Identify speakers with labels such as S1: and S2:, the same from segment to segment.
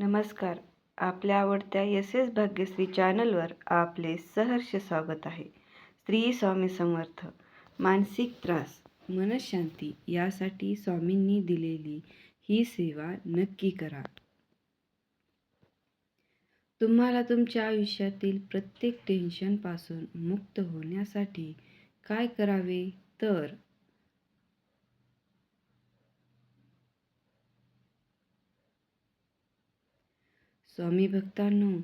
S1: नमस्कार. आपल्या आवडत्या एस एस भाग्यश्री चॅनलवर आपले सहर्ष स्वागत आहे. स्त्री स्वामी समर्थ. मानसिक त्रास मनशांती यासाठी स्वामींनी दिलेली ही सेवा नक्की करा. तुम्हाला तुमच्या आयुष्यातील प्रत्येक टेन्शनपासून मुक्त होण्यासाठी काय करावे? तर स्वामी भक्तांनो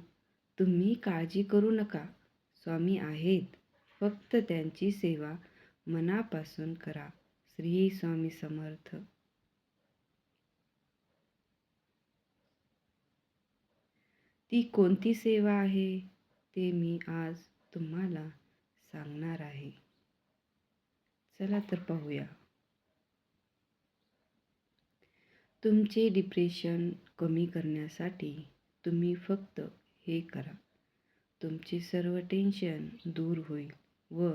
S1: तुम्ही काळजी करू नका. स्वामी आहेत. फक्त त्यांची सेवा मनापासून करा. श्री स्वामी समर्थ. ती कोणती सेवा आहे? ते मी आज तुम्हाला सांगणार आहे. चला तर पाहूया. तुमचे डिप्रेशन कमी करण्यासाठी तुम्ही फक्त हे करा. तुमचे सर्व टेन्शन दूर होईल व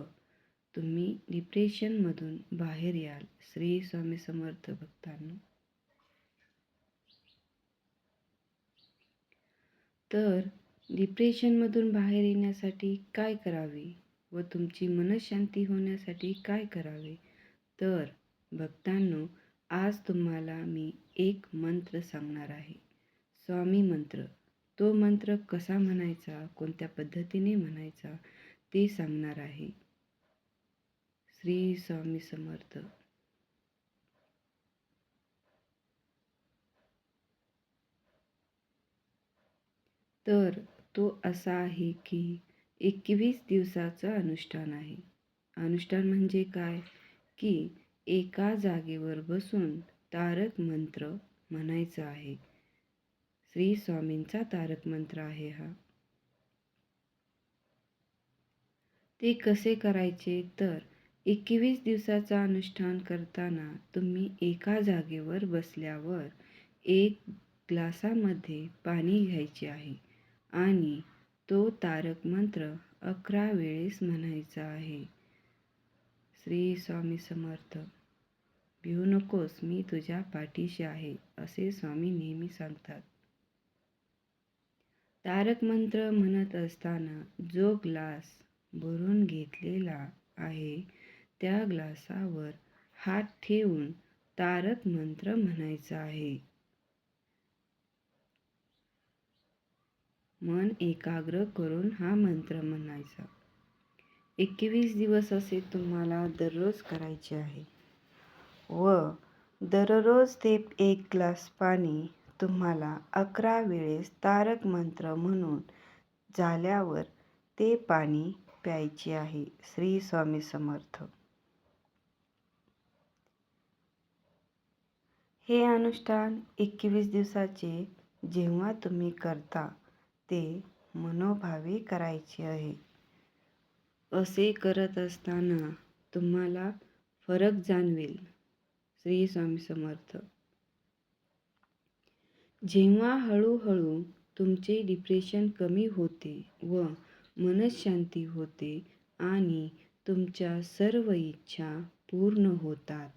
S1: तुम्ही डिप्रेशनमधून बाहेर याल श्री स्वामी समर्थ भक्तांनो. तर डिप्रेशनमधून बाहेर येण्यासाठी काय करावे व तुमची मनशांती होण्यासाठी काय करावे? तर भक्तांनो आज तुम्हाला मी एक मंत्र सांगणार आहे. स्वामी मंत्र. तो मंत्र कसा म्हणायचा कोणत्या पद्धतीने म्हणायचा ते सांगणार आहे. श्री स्वामी समर्थ. तर तो असा आहे की एकवीस दिवसाचं अनुष्ठान आहे. अनुष्ठान म्हणजे काय? की एका जागेवर बसून तारक मंत्र म्हणायचा आहे. श्री स्वामींचा तारक मंत्र आहे हा. ते कसे करायचे? तर एकवीस दिवसाचा अनुष्ठान करताना तुम्ही एका जागेवर बसल्यावर एक ग्लासामध्ये पाणी घ्यायचे आहे आणि तो तारक मंत्र अकरा वेळेस म्हणायचा आहे. श्री स्वामी समर्थ भिऊ नकोस मी तुझ्या पाठीशी आहे असे स्वामी नेहमी सांगतात. तारक मंत्र म्हणत असताना जो ग्लास भरून घेतलेला आहे त्या ग्लासावर हात ठेवून तारक मंत्र म्हणायचा आहे. मन एकाग्र करून हा मंत्र म्हणायचा. एकवीस दिवस असे तुम्हाला दररोज करायचे आहे. व दररोज ते एक ग्लास पाणी तुम्हाला अकरा वेळेस तारक मंत्र म्हणून झाल्यावर ते पाणी प्यायचे आहे श्री स्वामी समर्थ. हे अनुष्ठान एकवीस दिवसाचे जेव्हा तुम्ही करता ते मनोभावे करायचे आहे. असे करत असताना तुम्हाला फरक जाणवेल श्री स्वामी समर्थ. जेव्हा हळूहळू तुमचे डिप्रेशन कमी होते व मनशांती होते आणि तुमच्या सर्व इच्छा पूर्ण होतात.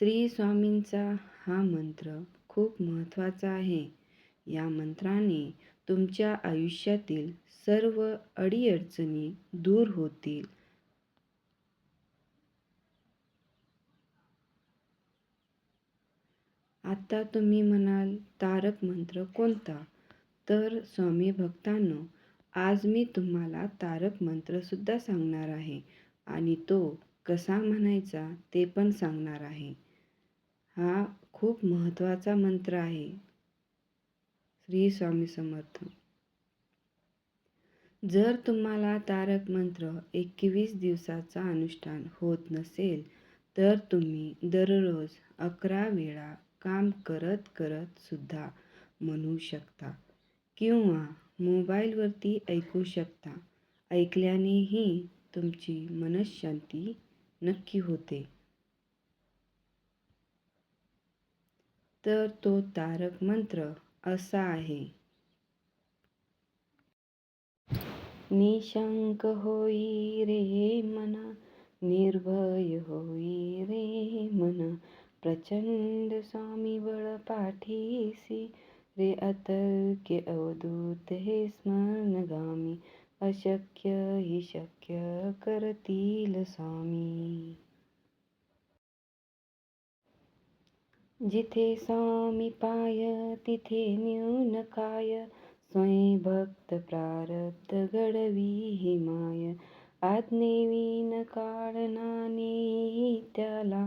S1: श्री स्वामींचा हा मंत्र खूप महत्त्वाचा आहे. या मंत्राने तुमच्या आयुष्यातील सर्व अडीअडचणी दूर होतील. आत्ता तुम्ही म्हणाल तारक मंत्र कोणता? तर स्वामी भक्तांनो आज मी तुम्हाला तारक मंत्रसुद्धा सांगणार आहे. आणि तो कसा म्हणायचा ते पण सांगणार आहे. हा खूप महत्त्वाचा मंत्र आहे. श्री स्वामी समर्थ. जर तुम्हाला तारक मंत्र एकवीस दिवसाचा अनुष्ठान होत नसेल तर तुम्ही दररोज अकरा वेळा काम करत करत सुद्धा म्हणू शकता किंवा मोबाईलवरती ऐकू शकता. ऐकल्यानेही तुमची मनशांती नक्की होते. तर तो तारक मंत्र असा आहे. निशंक होई रे मना निर्भय होई रे मना. प्रचंड स्वामी बळ पाठीसी रे अतर्क्य अवधूत हे स्मरणगामी अशक्य हि शक्य करतील स्वामी. जिथे स्वामी पाय तिथे न्यून काय स्वयं भक्त प्रारब्ध घडवी ही माय. आज्ञेवीन काळ त्याला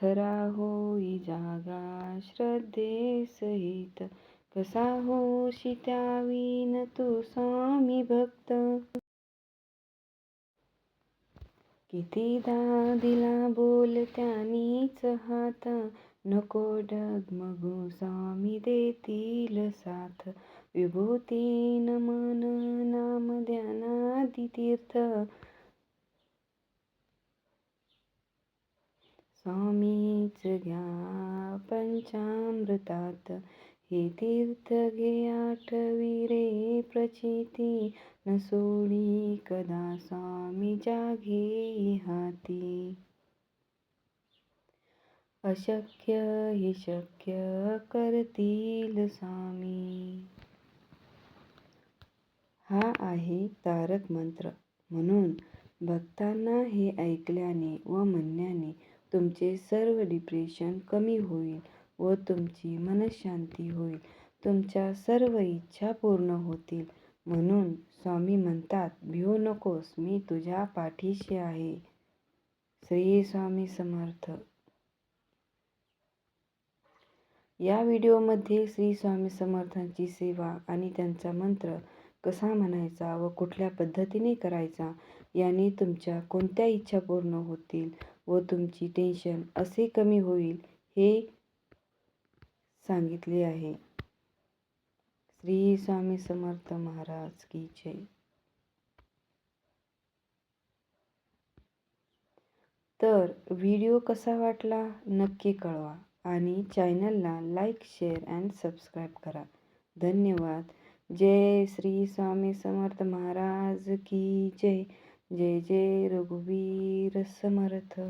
S1: खरा होई जागा श्रद्धे सहित कसा होशी त्यावीन तू स्वामी भक्त. कितीदा दिला बोल त्यानीच हात. नको डगमगू स्वामी देतील साथ. विभूतीन मन नाम ध्यानादितीर्थ. स्वामीच घ्या पंचामृतात हे तीर्थ घे आठवी रे प्रचिती। न सोडी कदा स्वामी जाघे हाती अशक्य हे शक्य करतील स्वामी। हा आहे तारक मंत्र. म्हणून भक्तांना हे ऐकल्याने व म्हणण्याने तुमचे सर्व डिप्रेशन कमी होईल व तुमची मनशांती होईल. तुमच्या सर्व इच्छा पूर्ण होतील. म्हणून स्वामी म्हणतात भिवू नकोस मी तुझ्या पाठीशी आहे. श्री स्वामी समर्थ. या व्हिडिओमध्ये श्री स्वामी समर्थांची सेवा आणि त्यांचा मंत्र कसा म्हणायचा व कुठल्या पद्धतीने करायचा याने तुमच्या कोणत्या इच्छा पूर्ण होतील व तुमची टेन्शन असे कमी होईल हे सांगितले आहे. श्री स्वामी समर्थ महाराज की जय. तर व्हिडिओ कसा वाटला नक्की कळवा आणि चॅनलला लाईक शेअर अँड सबस्क्राईब करा. धन्यवाद. जय श्री स्वामी समर्थ महाराज की जय. जय जय रघुवीर समर्थ.